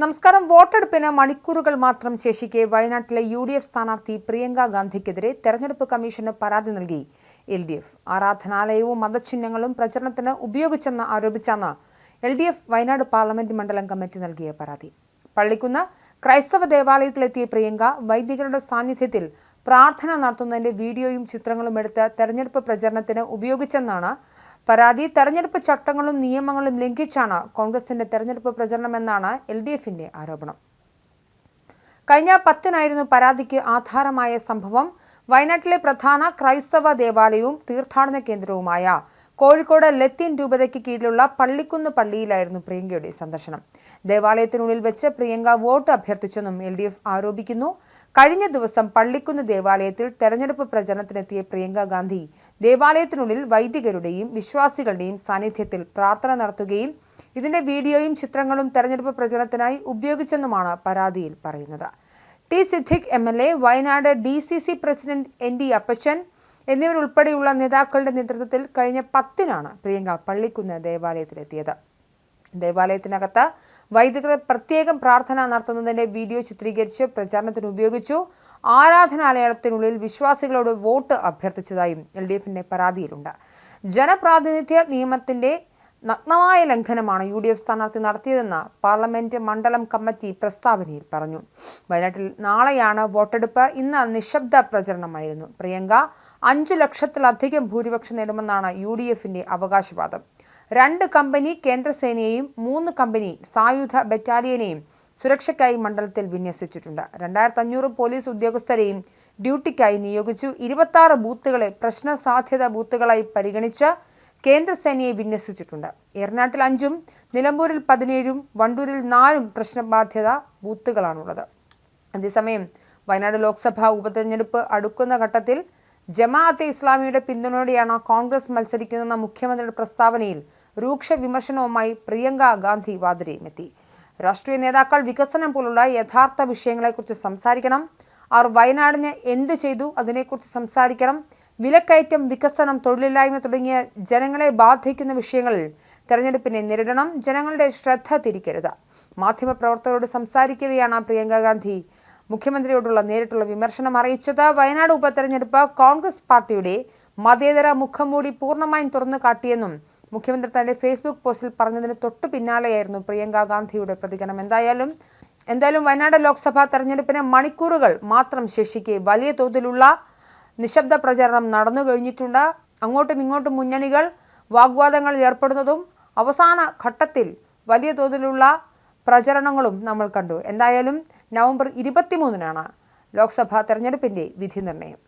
നമസ്കാരം. വോട്ടെടുപ്പിന് മണിക്കൂറുകൾ മാത്രം ശേഷിക്കെ വയനാട്ടിലെ യു ഡി എഫ് സ്ഥാനാർത്ഥി പ്രിയങ്ക ഗാന്ധിക്കെതിരെ തെരഞ്ഞെടുപ്പ് കമ്മീഷന് പരാതി നൽകി. എൽ ഡി എഫ് ആരാധനാലയവും മതചിഹ്നങ്ങളും പ്രചരണത്തിന് ഉപയോഗിച്ചെന്ന് ആരോപിച്ചാണ് L D F Wayanad parliament മണ്ഡലം കമ്മിറ്റി നൽകിയ പരാതി. പള്ളിക്കുന്ന് ക്രൈസ്തവ ദേവാലയത്തിലെത്തിയ പ്രിയങ്ക വൈദികരുടെ സാന്നിധ്യത്തിൽ പ്രാർത്ഥന നടത്തുന്നതിന്റെ വീഡിയോയും ചിത്രങ്ങളും എടുത്ത് തെരഞ്ഞെടുപ്പ് പ്രചരണത്തിന് ഉപയോഗിച്ചെന്നാണ് പരാതി തെരഞ്ഞെടുപ്പ് ചട്ടങ്ങളും നിയമങ്ങളും ലംഘിച്ചാണ് കോൺഗ്രസിന്റെ തെരഞ്ഞെടുപ്പ് പ്രചരണമെന്നാണ് എൽ ഡി എഫിന്റെ ആരോപണം. കഴിഞ്ഞ പത്തിനായിരുന്നു പരാതിക്ക് ആധാരമായ സംഭവം വയനാട്ടിലെ പ്രധാന ക്രൈസ്തവ ദേവാലയവും തീർത്ഥാടന കേന്ദ്രവുമായ കോഴിക്കോട് ലത്തീൻ രൂപതയ്ക്ക് കീഴിലുള്ള പള്ളിക്കുന്ന് പള്ളിയിലായിരുന്നു പ്രിയങ്കയുടെ സന്ദർശനം. ദേവാലയത്തിനുള്ളിൽ വെച്ച് പ്രിയങ്ക വോട്ട് അഭ്യർത്ഥിച്ചെന്നും എൽ ഡി എഫ് ആരോപിക്കുന്നു. കഴിഞ്ഞ ദിവസം പള്ളിക്കുന്ന് ദേവാലയത്തിൽ തെരഞ്ഞെടുപ്പ് പ്രചരണത്തിനെത്തിയ പ്രിയങ്ക ഗാന്ധി ദേവാലയത്തിനുള്ളിൽ വൈദികരുടെയും വിശ്വാസികളുടെയും സാന്നിധ്യത്തിൽ പ്രാർത്ഥന നടത്തുകയും ഇതിന്റെ വീഡിയോയും ചിത്രങ്ങളും തെരഞ്ഞെടുപ്പ് പ്രചരണത്തിനായി ഉപയോഗിച്ചെന്നുമാണ് പരാതിയിൽ പറയുന്നത്. T Siddique M L A Wayanad D C C president N D Appachan എന്നിവരുൾപ്പെടെയുള്ള നേതാക്കളുടെ നേതൃത്വത്തിൽ കഴിഞ്ഞ പത്തിനാണ് പ്രിയങ്ക പള്ളിക്കുന്ന് ദേവാലയത്തിലെത്തിയത്. ദേവാലയത്തിനകത്ത് വൈദികർ പ്രത്യേകം പ്രാർത്ഥന നടത്തുന്നതിന്റെ വീഡിയോ ചിത്രീകരിച്ച് പ്രചാരണത്തിന് ഉപയോഗിച്ചു. ആരാധനാലയത്തിനുള്ളിൽ വിശ്വാസികളോട് വോട്ട് അഭ്യർത്ഥിച്ചതായും എൽ ഡി എഫിന്റെ പരാതിയിലുണ്ട്. ജനപ്രാതിനിധ്യ നിയമത്തിന്റെ നഗ്നമായ ലംഘനമാണ് യു ഡി എഫ് സ്ഥാനാർത്ഥി നടത്തിയതെന്ന് പാർലമെന്റ് മണ്ഡലം കമ്മിറ്റി പ്രസ്താവനയിൽ പറഞ്ഞു. വയനാട്ടിൽ നാളെയാണ് വോട്ടെടുപ്പ്. ഇന്ന് നിശബ്ദ പ്രചരണമായിരുന്നു. പ്രിയങ്ക അഞ്ചു ലക്ഷത്തിലധികം ഭൂരിപക്ഷം നേടുമെന്നാണ് യു ഡി എഫിന്റെ അവകാശവാദം. രണ്ട് കമ്പനി കേന്ദ്രസേനയെയും മൂന്ന് കമ്പനി സായുധ ബറ്റാലിയനെയും സുരക്ഷയ്ക്കായി മണ്ഡലത്തിൽ വിന്യസിച്ചിട്ടുണ്ട്. രണ്ടായിരത്തി അഞ്ഞൂറ് പോലീസ് ഉദ്യോഗസ്ഥരെയും ഡ്യൂട്ടിക്കായി നിയോഗിച്ചു. ഇരുപത്തി ബൂത്തുകളെ പ്രശ്ന സാധ്യത ബൂത്തുകളായി പരിഗണിച്ച് കേന്ദ്രസേനയെ വിന്യസിച്ചിട്ടുണ്ട്. ഏറനാട്ടിൽ അഞ്ചും നിലമ്പൂരിൽ പതിനേഴും വണ്ടൂരിൽ നാലും പ്രശ്നബാധ്യത ബൂത്തുകളാണുള്ളത്. അതേസമയം വയനാട് ലോക്സഭാ ഉപതെരഞ്ഞെടുപ്പ് അടുക്കുന്ന ഘട്ടത്തിൽ ജമാഅത്തെ ഇസ്ലാമിയുടെ പിന്തുണയോടെയാണ് കോൺഗ്രസ് മത്സരിക്കുന്നതെന്ന മുഖ്യമന്ത്രിയുടെ പ്രസ്താവനയിൽ രൂക്ഷ വിമർശനവുമായി പ്രിയങ്ക ഗാന്ധി വാദ്രയുമെത്തി രാഷ്ട്രീയ നേതാക്കൾ വികസനം പോലുള്ള യഥാർത്ഥ വിഷയങ്ങളെക്കുറിച്ച് സംസാരിക്കണം. അവർ വയനാടിന് എന്തു ചെയ്തു അതിനെക്കുറിച്ച് സംസാരിക്കണം. വിലക്കയറ്റം വികസനം തൊഴിലില്ലായ്മ തുടങ്ങിയ ജനങ്ങളെ ബാധിക്കുന്ന വിഷയങ്ങളിൽ തെരഞ്ഞെടുപ്പിനെ നേരിടണം. ജനങ്ങളുടെ ശ്രദ്ധ തിരിക്കരുത്. മാധ്യമപ്രവർത്തകരോട് സംസാരിക്കവെയാണ് പ്രിയങ്ക ഗാന്ധി മുഖ്യമന്ത്രിയോടുള്ള നേരിട്ടുള്ള വിമർശനം അറിയിച്ചത് വയനാട് ഉപതെരഞ്ഞെടുപ്പ് കോൺഗ്രസ് പാർട്ടിയുടെ മതേതര മുഖം മൂടി പൂർണമായും തുറന്നു കാട്ടിയെന്നും മുഖ്യമന്ത്രി തന്റെ ഫേസ്ബുക്ക് പോസ്റ്റിൽ പറഞ്ഞതിന് തൊട്ടു പിന്നാലെയായിരുന്നു പ്രിയങ്ക ഗാന്ധിയുടെ പ്രതികരണം. എന്തായാലും എന്തായാലും വയനാട് ലോക്സഭാ തെരഞ്ഞെടുപ്പിന് മണിക്കൂറുകൾ മാത്രം ശേഷിക്കെ വലിയ തോതിലുള്ള നിശബ്ദ പ്രചാരണം നടന്നു കഴിഞ്ഞിട്ടുണ്ട്. അങ്ങോട്ടും ഇങ്ങോട്ടും മുന്നണികൾ വാഗ്വാദങ്ങളിൽ ഏർപ്പെടുന്നതും അവസാന ഘട്ടത്തിൽ വലിയ തോതിലുള്ള പ്രചരണങ്ങളും നമ്മൾ കണ്ടു. എന്തായാലും നവംബർ ഇരുപത്തിമൂന്നിനാണ് ലോക്സഭാ തെരഞ്ഞെടുപ്പിന്റെ വിധി നിർണയം